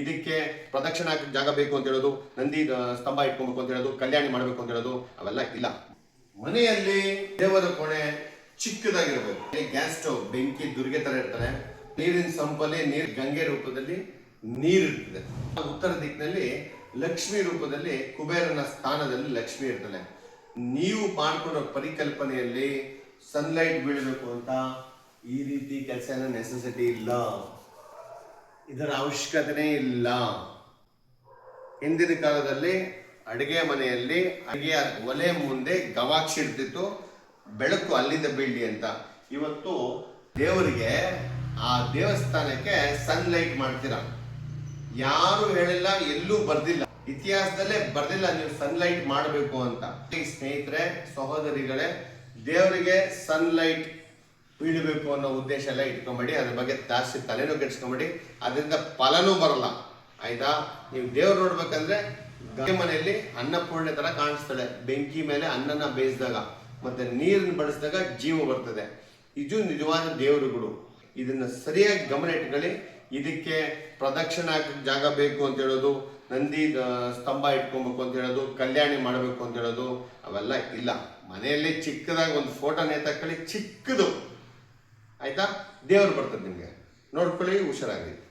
ಇದಕ್ಕೆ ಪ್ರದಕ್ಷಿಣ ಜಾಗ ಬೇಕು ಅಂತ ಹೇಳೋದು, ನಂದಿ ಸ್ತಂಭ ಇಟ್ಕೊಬೇಕು ಅಂತ ಹೇಳೋದು, ಕಲ್ಯಾಣಿ ಮಾಡಬೇಕು ಅಂತ ಹೇಳೋದು, ಅವೆಲ್ಲ ಇಲ್ಲ. ಮನೆಯಲ್ಲಿ ದೇವರ ಕೋಣೆ ಚಿಕ್ಕದಾಗಿರ್ಬೇಕು ಗ್ಯಾಸ್ ಸ್ಟವ್, ಬೆಂಕಿ, ದುರ್ಗೆ ತರ ಇರ್ತಾರೆ. ನೀರಿನ ಸಂಪಲ್ಲಿ ನೀರು ಗಂಗೆ ರೂಪದಲ್ಲಿ ನೀರಿರ್ತದೆ ಉತ್ತರ ದಿಕ್ಕಿನಲ್ಲಿ ಲಕ್ಷ್ಮಿ ರೂಪದಲ್ಲಿ ಕುಬೇರನ ಸ್ಥಾನದಲ್ಲಿ ಲಕ್ಷ್ಮಿ ಇರ್ತದೆ. ನೀವು ಮಾಡ್ಕೊಳ್ಳೋ ಪರಿಕಲ್ಪನೆಯಲ್ಲಿ ಸನ್ಲೈಟ್ ಬೀಳಬೇಕು ಅಂತ ಈ ರೀತಿ ಕೆಲಸ ನೆಸೆಸಿಟಿ ಇಲ್ಲ. ಇದರ ಅವಶ್ಯಕತೆನೇ ಇಲ್ಲ. ಹಿಂದಿನ ಕಾಲದಲ್ಲಿ ಅಡಿಗೆ ಮನೆಯಲ್ಲಿ ಅಡಿಗೆ ಒಲೆ ಮುಂದೆ ಗವಾಕ್ಷಿ ಇರ್ತಿತ್ತು ಬೆಳಕು ಅಲ್ಲಿಂದ ಬೀಳಲಿ ಅಂತ. ಇವತ್ತು ದೇವರಿಗೆ ಆ ದೇವಸ್ಥಾನಕ್ಕೆ ಸನ್ಲೈಟ್ ಮಾಡ್ತೀರಾ? ಯಾರು ಹೇಳಿಲ್ಲ, ಎಲ್ಲೂ ಬರ್ದಿಲ್ಲ. ಇತಿಹಾಸದಲ್ಲೇ ಬರ್ದಿಲ್ಲ, ನೀವು ಸನ್ಲೈಟ್ ಮಾಡಬೇಕು ಅಂತ. ಸ್ನೇಹಿತರೆ, ಸಹೋದರಿಗಳೇ, ದೇವರಿಗೆ ಸನ್ಲೈಟ್ ಬೀಳಬೇಕು ಅನ್ನೋ ಉದ್ದೇಶ ಎಲ್ಲ ಇಟ್ಕೊಂಬೇಡಿ. ಅದ್ರ ಬಗ್ಗೆ ಜಾಸ್ತಿ ತಲೆನೂ ಕೆಡ್ಸ್ಕೊಂಬೇಡಿ. ಅದರಿಂದ ಫಲನೂ ಬರಲ್ಲ. ಆಯ್ತಾ? ನೀವು ದೇವ್ರು ನೋಡ್ಬೇಕಂದ್ರೆ ಗಂಗೆ ಮನೆಯಲ್ಲಿ ಅನ್ನಪೂರ್ಣೆ ತರ ಕಾಣಿಸ್ತಾಳೆ ಬೆಂಕಿ ಮೇಲೆ ಅನ್ನನ ಬೇಯಿಸಿದಾಗ, ಮತ್ತೆ ನೀರನ್ನು ಬಳಸಿದಾಗ ಜೀವ ಬರ್ತದೆ. ಇದು ನಿಜವಾದ ದೇವರುಗಳು ಇದನ್ನ ಸರಿಯಾಗಿ ಗಮನ ಇಟ್ಕೊಳ್ಳಿ. ಇದಕ್ಕೆ ಪ್ರದಕ್ಷಿಣ ಜಾಗ ಬೇಕು ಅಂತ ಹೇಳೋದು, ನಂದಿ ಸ್ತಂಭ ಇಟ್ಕೊಬೇಕು ಅಂತ ಹೇಳೋದು, ಕಲ್ಯಾಣಿ ಮಾಡಬೇಕು ಅಂತ ಹೇಳೋದು, ಅವೆಲ್ಲ ಇಲ್ಲ. ಮನೆಯಲ್ಲಿ ಚಿಕ್ಕದಾಗಿ ಒಂದು ಫೋಟೋ ನೇತಾಕೊಳ್ಳಿ ಚಿಕ್ಕದು. ಆಯ್ತಾ? ದೇವರು ಬರ್ತದೆ ನಿಮಗೆ. ನೋಡ್ಕೊಳ್ಳಿ ಹುಷಾರಾಗಿ